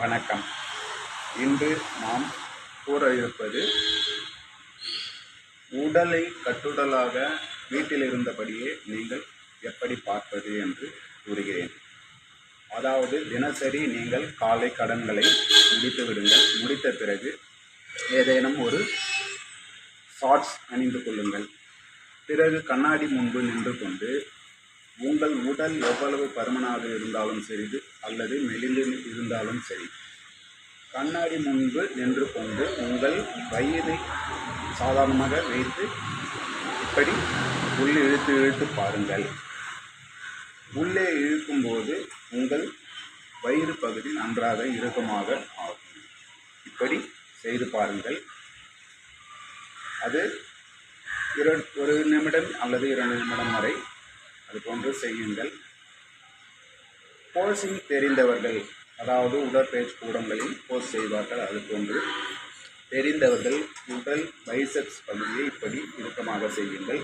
வணக்கம். இன்று நாம் கூற இருப்பது உடலை கட்டுடலாக வீட்டில் இருந்தபடியே நீங்கள் எப்படி பார்ப்பது என்று கூறுகிறேன். அதாவது தினசரி நீங்கள் காலை கடன்களை முடித்து விடுங்கள். முடித்த பிறகு ஏதேனும் ஒரு ஷார்ட்ஸ் அணிந்து கொள்ளுங்கள். பிறகு கண்ணாடி முன்பு நின்று கொண்டு உங்கள் உடல் எவ்வளவு பருமனாக இருந்தாலும் சரி அல்லது மெலிந்து இருந்தாலும் சரி கண்ணாடி முன்பு நின்று கொண்டு உங்கள் வயிறை சாதாரணமாக வைத்து இப்படி உள்ளே இழுத்து இழுத்து பாருங்கள். உள்ளே இழுக்கும்போது உங்கள் வயிறு பகுதி நன்றாக இறுக்கமாக ஆகும். இப்படி செய்து பாருங்கள். அது இரு ஒரு நிமிடம் அல்லது இரண்டு நிமிடம் வரை அது போன்று செய்யுங்கள். போஸிங் தெரிந்தவர்கள் அதாவது உடற்பயிற்சி கூடங்களில் போஸ் செய்வார்கள். அது போன்று தெரிந்தவர்கள் உடல் பைசப்ஸ் பகுதியை இப்படி இறுக்கமாக செய்யுங்கள்.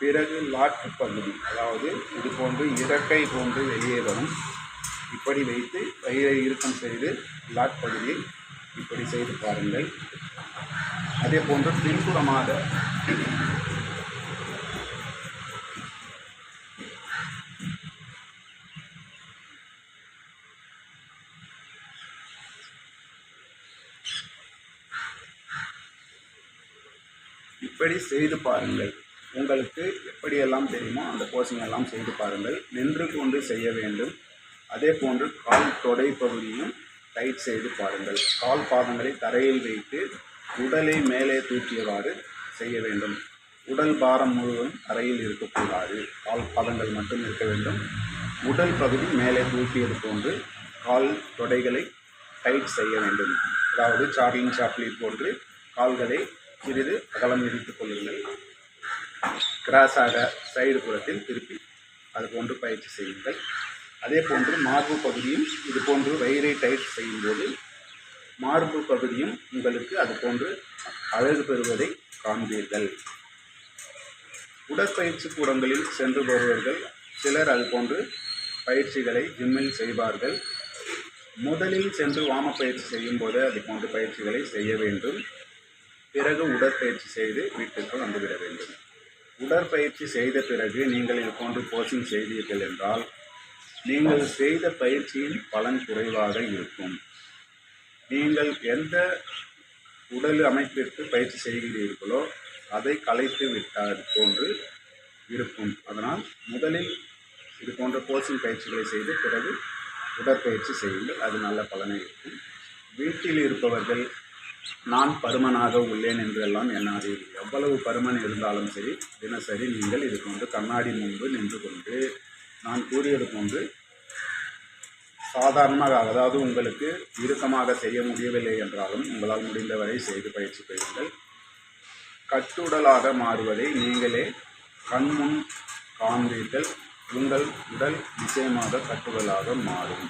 பிறகு லாட் பகுதி அதாவது இது போன்று இறக்கை போன்று வெளியே வரும். இப்படி வைத்து வயிறை இறுக்கம் செய்து லாட் பகுதியை இப்படி செய்து பாருங்கள். அதே போன்று பின்புறமாக இப்படி செய்து பாருங்கள். உங்களுக்கு எப்படியெல்லாம் தெரியுமோ அந்த போசிங் எல்லாம் செய்து பாருங்கள். நின்று கொண்டு செய்ய வேண்டும். அதே போன்று கால் தொடை பகுதியும் டைட் செய்து பாருங்கள். கால் பாதங்களை தரையில் வைத்து உடலை மேலே தூக்கியவாறு செய்ய வேண்டும். உடல் பாரம் முழுவதும் தரையில் இருக்கக்கூடாது. கால் பாதங்கள் மட்டும் இருக்க வேண்டும். உடல் பகுதி மேலே தூக்கியது போன்று கால் தொடைகளை டைட் செய்ய வேண்டும். அதாவது சார்லிங் சாப்லி போன்று கால்களை சிறிது அகலம் இடித்துக் கொள்ளுங்கள். கிராஸாக சைடு புறத்தில் திருப்பி அது போன்று பயிற்சி செய்யுங்கள். அதே போன்று மார்பு பகுதியும் இது போன்று வயிறை டைட் செய்யும்போது மார்பு பகுதியும் உங்களுக்கு அது போன்று அழகு பெறுவதை காண்பீர்கள். உடற்பயிற்சி கூடங்களில் சென்று வருபவர்கள் சிலர் அது போன்று பயிற்சிகளை ஜிம்மில் செய்வார்கள். முதலில் சென்று வாம பயிற்சி செய்யும் போது அது போன்ற பயிற்சிகளை செய்ய வேண்டும். பிறகு உடற்பயிற்சி செய்து வீட்டுக்கு வந்துவிட வேண்டும். உடற்பயிற்சி செய்த பிறகு நீங்கள் இது போன்று கோச்சிங் செய்தீர்கள் என்றால் நீங்கள் செய்த பயிற்சியின் பலன் குறைவாக இருக்கும். நீங்கள் எந்த உடல் அமைப்பிற்கு பயிற்சி செய்கிறீர்களோ அதை கலைத்து விட்டால் போன்று இருக்கும். அதனால் முதலில் இது போன்ற கோச்சிங் பயிற்சிகளை செய்து பிறகு உடற்பயிற்சி செய்யுங்கள். அது நல்ல பலனை இருக்கும். வீட்டில் இருப்பவர்கள் நான் பருமனாக உள்ளேன் என்றெல்லாம் எண்ணாதீர் எவ்வளவு பருமன் இருந்தாலும் சரி தினசரி நீங்கள் இது போன்று கண்ணாடி முன்பு நின்று கொண்டு நான் கூறியது போன்று சாதாரணமாக அதாவது உங்களுக்கு இறுக்கமாக செய்ய முடியவில்லை என்றாலும் உங்களால் முடிந்தவரை செய்து பயிற்சி பெறுங்கள். கட்டுடலாக மாறுவதை நீங்களே கண்முன் காண்பீர்கள். உங்கள் உடல் நிச்சயமாக கட்டுடலாக மாறும்.